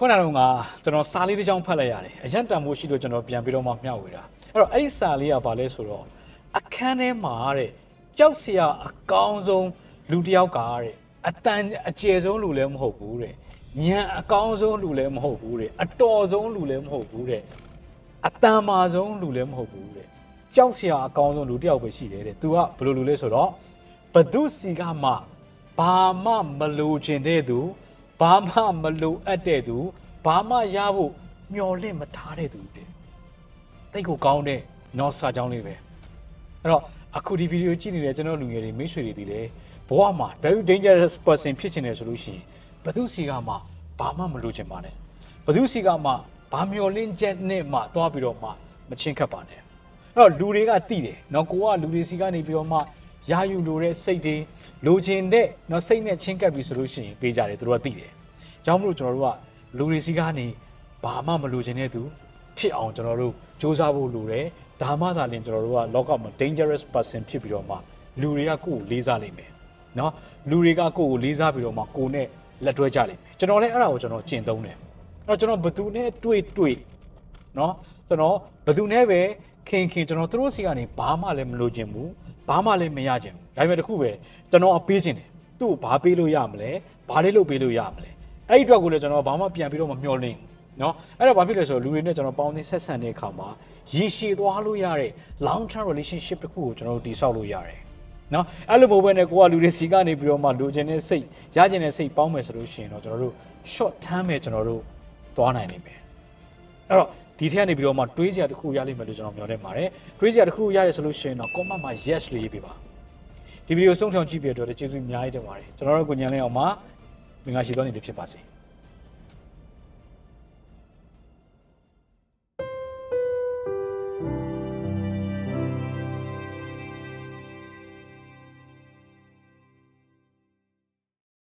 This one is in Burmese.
ခုနကတော့ငါကျွန်တော်စာလေးတစ်ချောင်းဖတ်လိုက်ရတယ်အရင်တန်ဖို့ရှိလို့ကျွန်တော်ပြန်ပြီးတော့မှမျှဝေတာအဲ့တော့အဲ့ဒီစာလေးကဘာလဲဆိုတော့အခန်းထဲမှာတဲ့ကြောက်စရာအကောင်းဆုံးလူတစ်ယောက်ကတဲ့အတန်အကျယ်ဆုံးလူလည်းမဟုတ်ဘူးတဲ့ညံအကောင်းဆုံးလူလည်းမဟုတ်ဘူးတဲ့အတော်ဆုံးလူလည်းမဟုတ်ဘူးတဲ့အတန်မာဆုံးလူလည်းမဟုတ်ဘူးတဲ့ကြောက်စရာအကောင်းဆုံးလူတစ်ယောက်ပဲရှိတယ်တဲ့ तू ကဘယ်လိုလူလဲဆိုတော့ဘသူစီကမှဘာမှမလိုချင်တဲ့သူ ဘာမှမလိုအပ်တဲ့သူဘာမှရဖို့မျှော်လင့်မထားတဲ့သူတဲ့တိတ်ကိုကောင်းတဲ့နော်စာကြောင်းလေးပဲအဲ့တော့အခုဒီဗီဒီယိုကြည့်နေတဲ့ကျွန်တော်လူငယ်တွေမိတ်ဆွေတွေဒီလေဘဝမှာ very dangerous person ဖြစ်ချင်တယ်ဆိုလို့ရှိရင်ဘသူစီကမှဘာမှမလိုချင်ပါနဲ့ဘသူစီကမှဘာမျှော်လင့်ချက်နဲ့မှသွားပြီးတော့မှမချင်းခတ်ပါနဲ့အဲ့တော့လူတွေကတိတယ်နော်ကိုကလူတွေစီကနေပြီးတော့မှ ယာယူလိုတဲ့စိတ်တွေလိုချင်တဲ့နော်စိတ်နဲ့ချင်းကပ်ပြီဆိုလို့ရှိရင်ပေးကြတယ်သူတို့ကတိတယ်ကြောင့်မလို့ကျွန်တော်တို့ကလူတွေစီကနေဘာမှမလိုချင်တဲ့သူဖြစ်အောင်ကျွန်တော်တို့စူးစမ်းဖို့လိုတယ်ဒါမှသာလျှင်ကျွန်တော်တို့ကလောကမှာ dangerous person ဖြစ်ပြီးတော့မှလူတွေကကိုယ့်ကိုလေးစားလိမ့်မယ်နော်လူတွေကကိုယ့်ကိုလေးစားပြီးတော့မှကိုယ်နဲ့လက်တွဲကြလိမ့်မယ်ကျွန်တော်လည်းအဲ့ဒါကိုကျွန်တော်ကျင့်သုံးတယ်အဲ့တော့ကျွန်တော်ဘယ်သူနဲ့တွေ့တွေ့နော်ကျွန်တော်ဘယ်သူနဲ့ပဲခင်ခင်ကျွန်တော်သူတို့စီကနေဘာမှလည်းမလိုချင်ဘူး ဘာမှလည်းမရချင်ဘူးဒါပေမဲ့တခုပဲကျွန်တော်အပေးချင်တယ်သူ့ကိုဘာပေးလို့ရမလဲဘာလေးလုပ်ပေးလို့ရမလဲအဲ့ဒီအတွက်ကိုလည်းကျွန်တော်ဘာမှပြန်ပြီးတော့မမျှော်လင့်ဘူးနော်အဲ့တော့ဘာဖြစ်လဲဆိုတော့လူတွေနဲ့ကျွန်တော်ပေါင်းသင်းဆက်ဆံတဲ့အခါမှာရည်ရှည်သွားလို့ရတဲ့ long term relationship တစ်ခုကိုကျွန်တော်တို့တည်ဆောက်လို့ရတယ်နော်အဲ့လိုမျိုးပဲနဲ့ကိုကလူတွေစီကနေပြီးတော့မှလိုချင်တဲ့စိတ်ရချင်တဲ့စိတ်ပေါင်းမယ်ဆိုလို့ရှိရင်တော့ကျွန်တော်တို့ short term ပဲကျွန်တော်တို့သွားနိုင်နေမယ်အဲ့တော့ ဒီထက်ကနေပြီးတော့မှတွေးစရာတစ်ခုရလိမ့်မယ်လို့ကျွန်တော်မျှော်လင့်ပါတယ်တွေးစရာတစ်ခုရတယ်ဆိုလို့ရှိရင်တော့ comment မှာ yes လို့ရေးပေးပါဒီဗီဒီယိုဆုံးဖြောင်းကြည့်ပြတဲ့အတွက်ကျေးဇူးအများကြီးတင်ပါတယ်ကျွန်တော်တို့ကိုညံလင်းအောင်မှာမင်္ဂလာရှိသောနေ့တစ်ဖြစ်ပါစေ